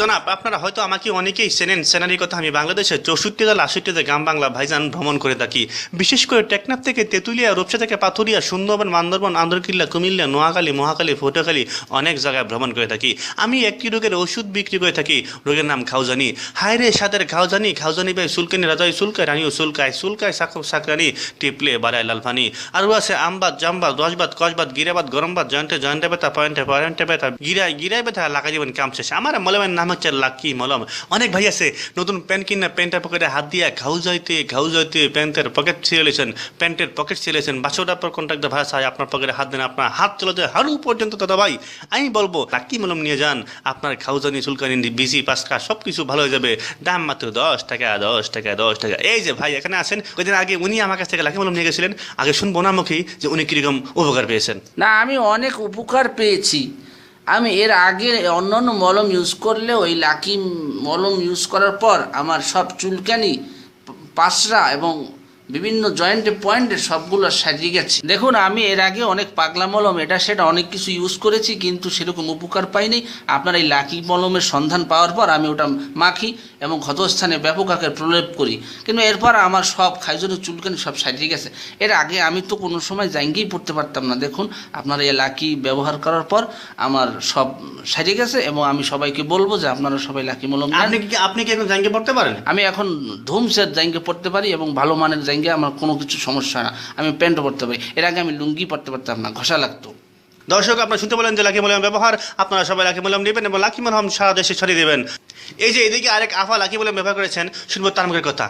জনাব, আপনারা হয়তো আমাকে অনেকেই চেনেন সেনারির কথা আমি বাংলাদেশের চৌষট্টি জেলা আষট্টিতে গ্রাম বাংলা ভাইজান ভ্রমণ করে থাকি। বিশেষ করে টেকনাফ থেকে তেঁতুলিয়া, রূপসা থেকে পাথুরিয়া, সুন্দরবন, বান্দরবন, আন্দরকিল্লা, কুমিল্লা, নোয়াখালী মহাকালী ফটোখালী অনেক জায়গায় ভ্রমণ করে থাকি। আমি একটি রোগের ওষুধ বিক্রি করে থাকি, রোগের নাম খাউজানি হায় রে সাদের খাউজানি খাউজানি ভাই সুলকানি, রাজাই সুলকায় রানিও সুলকায় সুলকায় সাকব সাকরানি, টিপলে বাড়ায় লালফানি। আরও আছে আমবাদ, জামবাদ দশবাদ কসবাদ, গিরাবাদ, গরমবাদ জয়ন্টে জয়ন্টে ব্যথা পয়েন্টে পয়েন্টে ব্যথা, গিরায় গিরায় ব্যথা লাগা জীবন কাম শেষে। আমার মলমের নাম হচ্ছে লাকি মলম। অনেক ভাই আছে, নতুন প্যান্ট কিনা প্যান্টের পকেটে হাত দিয়া ঘাউ যাইতে ঘাউ যাইতে প্যান্টের পকেট ছিঁড়েছেন প্যান্টের পকেট ছিঁড়েছেন বাসোটার পর কন্ট্রাক্টর ভাড়া চাই, আপনার পকেটে হাত দেন, আপনার হাত চলাতে হারু পর্যন্ত দাদা ভাই, আমি বলব, লাকি মলম নিয়ে যান। আপনার খাউজানি চুলকানি বিজি পাস্কা সব কিছু ভালো হয়ে যাবে। দাম মাত্র দশ টাকা দশ টাকা দশ টাকা। এই যে ভাই এখানে আছেন দিন আগে উনি আমার কাছ থেকে লাকি মলম নিয়ে গেছিলেন। আগে শুনব না মুখী যে উনি কীরকম উপকার পেয়েছেন। না, আমি অনেক উপকার পেয়েছি। আমি এর আগে অন্য অন্য মলম ইউজ করলে ওই লাকি মলম ইউজ করার পর আমার সব চুলকানি পাশরা এবং বিভিন্ন জয়েন্টে পয়েন্টে সবগুলো সাজিয়ে গেছে। দেখুন আমি এর আগে অনেক পাগলা মলম এটা সেটা অনেক কিছু ইউজ করেছি কিন্তু সেরকম উপকার পাইনি। আপনার এই লাকি মলমের সন্ধান পাওয়ার পর আমি ওটা মাখি এবং ক্ষতস্থানে ব্যাপক আকারে প্রলেপ করি। কিন্তু এরপর আমার সব খাইজনে চুলকানি সব সাজিয়ে গেছে। এর আগে আমি তো কোনো সময় জাঙ্গিই পড়তে পারতাম না। দেখুন আপনারা এই লাকি ব্যবহার করার পর আমার সব সাজিয়ে গেছে এবং আমি সবাইকে বলব যে আপনারা সবাই লাকি মলম আপনি কি আপনি কি এখন জাঙ্গে পড়তে পারেন? আমি এখন ধুমসের জাঙ্গে পড়তে পারি এবং ভালো মানের জাঙ্গে আমার কোনো কিছু সমস্যা না। আমি প্যান্টও পরতে পারি। এর আগে আমি লুঙ্গি পরতে পারতাম না, ঘষা লাগতো। দর্শক, আপনারা শুনতে বলেন যে লাকি মলম ব্যবহার। আপনারা সবাই লাকি মলম নেবেন এবং লাকি মলম সারা দেশে ছড়িয়ে দেবেন। এই যে এদিকে আরেক আফা লাকি মলম ব্যবহার করেছেন, শুনব তার মুখের কথা।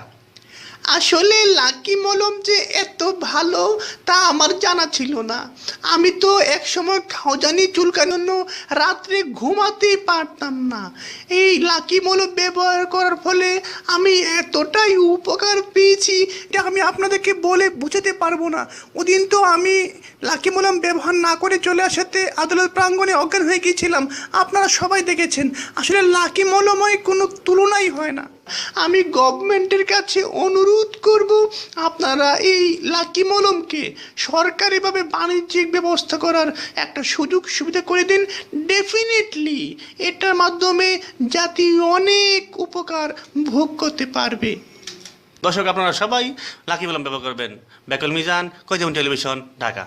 আসলে লাকি মলম যে এত ভালো, তা আমার জানা ছিল না। আমি তো একসময় খাওজানি চুলকানোর জন্য রাত্রে ঘুমাতেই পারতাম না। এই লাকি মলম ব্যবহার করার ফলে আমি এতটাই উপকার পেয়েছি এটা আমি আপনাদেরকে বলে বুঝাতে পারব না। ওদিন তো আমি লাকি মলম ব্যবহার না করে চলে আসাতে আদালত প্রাঙ্গণে অজ্ঞান হয়ে গিয়েছিলাম। আপনারা সবাই দেখেছেন। আসলে লাকি মলময় কোনো তুলনাই হয় না। আমি গভর্নমেন্টের কাছে অনুরোধ করব, আপনারা এই লাকি মলমকে সরকারিভাবে বাণিজ্যিক ব্যবস্থা করার একটা সুযোগ সুবিধা করে দিন। ডেফিনেটলি এটার মাধ্যমে জাতি অনেক উপকার ভোগ করতে পারবে। দর্শক, আপনারা সবাই লাকি মলম ব্যবহার করবেন। বেকল মিজান কৈজম টেলিভিশন, ঢাকা।